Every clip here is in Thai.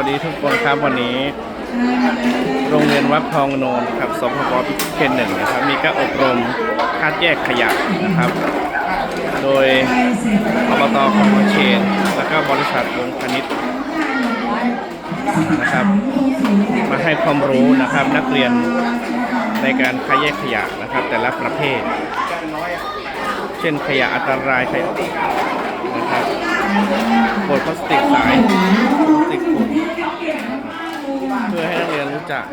วัสดีทุกคนครับวันนี้ โรงเรียนวัดทองโนนครับสพปพิเคนหนึ่งนะครับ มีการอบรมคัดแยกขยะนะครับ โดยอบตของเชน แล้วก็บริษัทวงพนิษนะครับ มาให้ความรู้นะครับนักเรียนในการคัดแยกขยะนะครับ แต่ละประเภท เช่นขยะอันตรายขยะนะครับ ขวดพลาสติกใสพลาสติกขุ่นเพื่อให้นักเรียนรู้จัก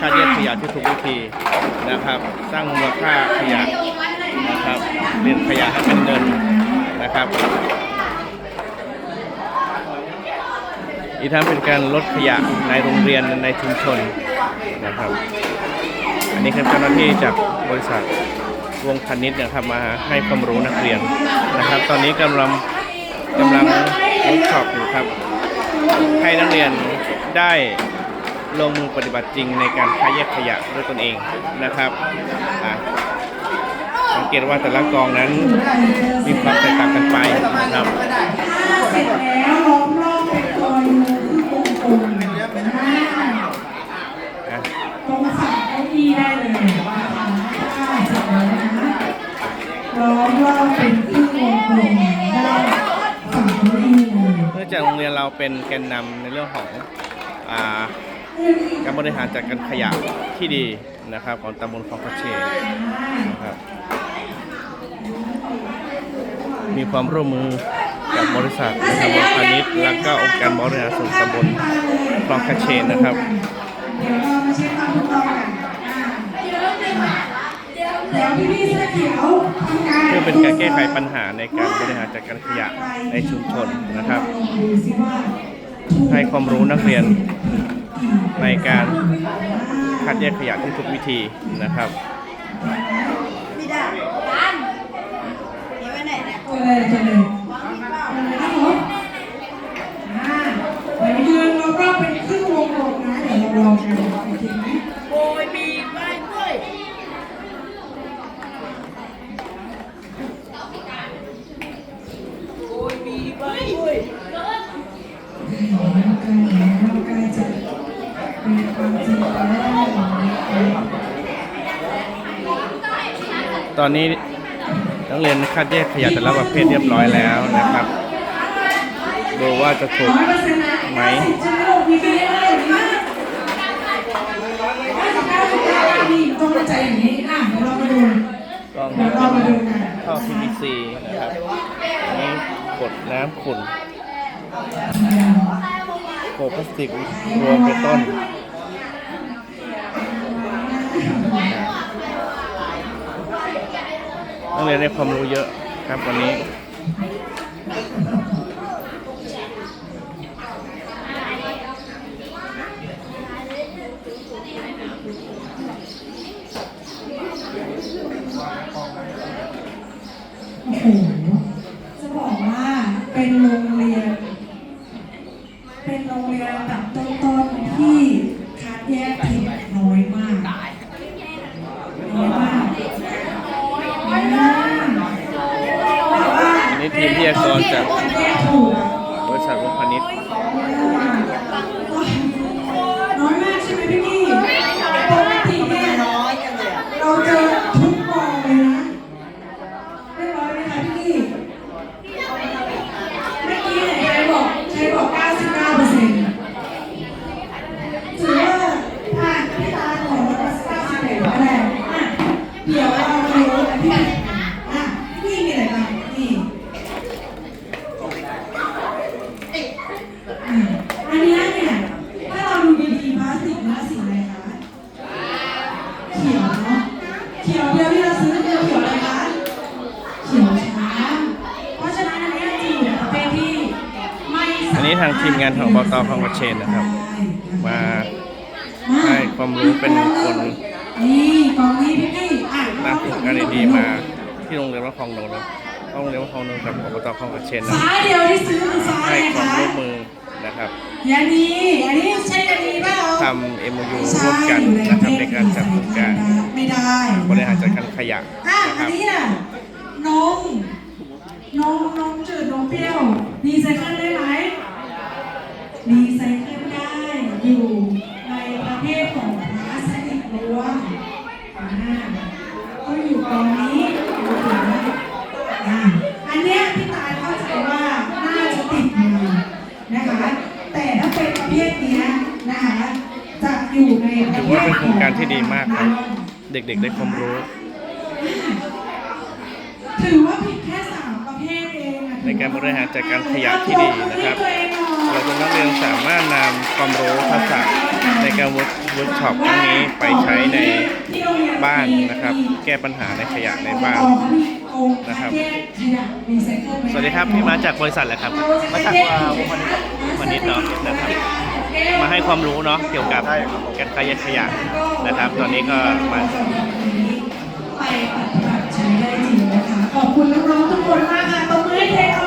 คัดแยกขยะที่ถูกวิธีนะครับ สร้างมูลค่าขยะนะครับเปลี่ยนขยะให้เป็นเงินนะครับอีกทั้งเป็นการลดขยะในโรงเรียนในชุมชนนะครับ อันนี้คือเจ้าหน้าที่จากบริษัทวงพาณิชย์นะครับมาให้ความรู้นักเรียนนะครับ ตอนนี้กำลัง กำลังเวิร์กช็อปอยู่ครับ ให้นักเรียนได้ลงมือปฏิบัติจริงในการคัดแยกขยะด้วยตนเองนะครับอะสังเกตว่าแต่ละกองนั้นมีความแตกต่างกันไปนะครับเสร็จแล้วล้อมรอบเป็นตัวยูที่กลมๆอ่าอะตรงฝั่งเก้าอี้ได้เลยว่าถ้าเสร็จแล้อมรอบเป็นที่วงกลม เนื่องจากโรงเรียนเราเป็นแกนนำในเรื่องของการบริหารจัดการขยะที่ดีนะครับ ของตำบลคลองพระเชนนะครับ มีความร่วมมือกับบริษัทนะครับบริพาณิชย์และก็องค์การบริหารส่วนตำบลคลองพระเชนนะครับเดี๋ยวเรามาเช็คความถูกต้องกัน เดี๋ยวพี่ๆเสื้อเขียวทำการเพื่อเป็นการแก้ไขปัญหาในการบริหารจัดการขยะในชุมชนนะครับดูสิว่าถูกให้ความรู้นักเรียนในการคัดแยกขยะที่ถูกวิธีนะครับไม่ได้ร้านเดี๋ยวไปไหนเนี่ย เจอเลยเจอเลยครับผมอ่าเดี๋ยวยืนรอบๆเป็นครึ่งวงกลมนะ เดี๋ยวเราลองกันโอเคไหม โบยมีไปด้วยโบยมีไปด้วย ใกล้แล้วใกล้แล้วใกล้จะเป็นความจริงแล้ว ตอนนี้นักเรียนคัดแยกขยะแต่ละประเภทเรียบร้อยแล้วนะครับ ดูว่าจะถูกร้อยเปอร์เซ็นต์นะไหมสิบชั่วโมงมีกันได้เลยนะร้อยสิบเก้าสิบเก้านี่ต้องเข้าใจอย่างนี้อะเดี๋ยวเรามาดูกล้องเดี๋ยวเรามาดูกันท่อ PVC นะครับอันนี้กดน้ำขุ่นโขพลาสติกรวมเป็นต้น นักเรียนได้ความรู้เยอะครับวันนี้ โอ้โห จะบอกว่าเป็นโรงเรียน เป็นโรงเรียนระดับต้นๆที่คัดแยกผิดน้อยมาก น้อยมากน้อยมากแต่ว่า อันนี้ทีมวิทยากรจาก คัดแยกถูกอะ บริษัทวงพาณิชย์น้อยมากใช่ไหมพี่กี้ปกติเนี่ยเราเจอทุกกองเลยนะเรียบร้อยไหมคะพี่กี้เมื่อกี้เนี่ยใครบอกใครบอก 99เปอร์เซ็นต์ถือว่าผ่านพี่ตาของเรา91คะแนนอะเดี๋ยวเรามาดูอันที่อะพี่มีอะไรบ้างนี่อะอันเนี้ยเนี่ยถ้าเราดูดีๆพลาสติกเนื้อสีอะไรคะ เขียวเนาะ เขียวเดียวที่เราซื้อคือเขียวอะไรคะ เขียวช้างเพราะฉะนั้นอันเนี้ยจะอยู่ในประเภทที่ไม่สามารถ อันนี้ทางทีมงานของบตคลองกระเชนนะครับมามาให้ความรู้เป็นคนนี่กองนี้พี่พี่อะนำโครงการดีๆมา ที่โรงเรียนวัดคลองโนนนะโรงเรียนวัดคลองโนนกับอบตคลองกระเชนนะฟ้าเดียวที่ซื้อคือฟ้าอะให้ไรความคะร่วมมือนะครับยานีอันนี้ใช่ยานีเปล่าทำ MOU ใช่ร่วมกันอยู่ในนะปครับระเภในทการจัดโครงการไม่ได้บริหารจัดการขยะอะนะคอันรับนี้น่ะนม นมนมจืดน้องเปรี้ยวรีไซเคิลได้ไหมรีไซเคิลได้อยู่ในประเภทของพลาสติกล้วนก็อยู่ตรงนี้นี้อันนี้พี่ตายเข้าใจว่าน่าจะติดมานะคะ แต่ถ้าเป็นประเภทเนี้นะคะจะอยู่ในประเภทของโครงการที่ดีมากครัเด็กๆได้ความรู้ ถือว่าผิดแค่สาม ในการบริหารจัดการขยะที่ดีนะครับเราจะนักเรียนสามารถนำความรู้ภาษาในการเวิร์กช็อปครั้งนี้ไปใช้ในบ้านนะครับ แก้ปัญหาในขยะในบ้านนะครับ สวัสดีครับพี่มาจากบริษัทเหละครับ มาจากวันวันนี้เนาะนะครับ มาให้ความรู้เนาะเกี่ยวกับการขยะขยะนะครับ ตอนนี้ก็มาไปปฏิบัติใช้ได้จริงนะคะขอบคุณน้องๆทุกคนมากค่ะ Thank you.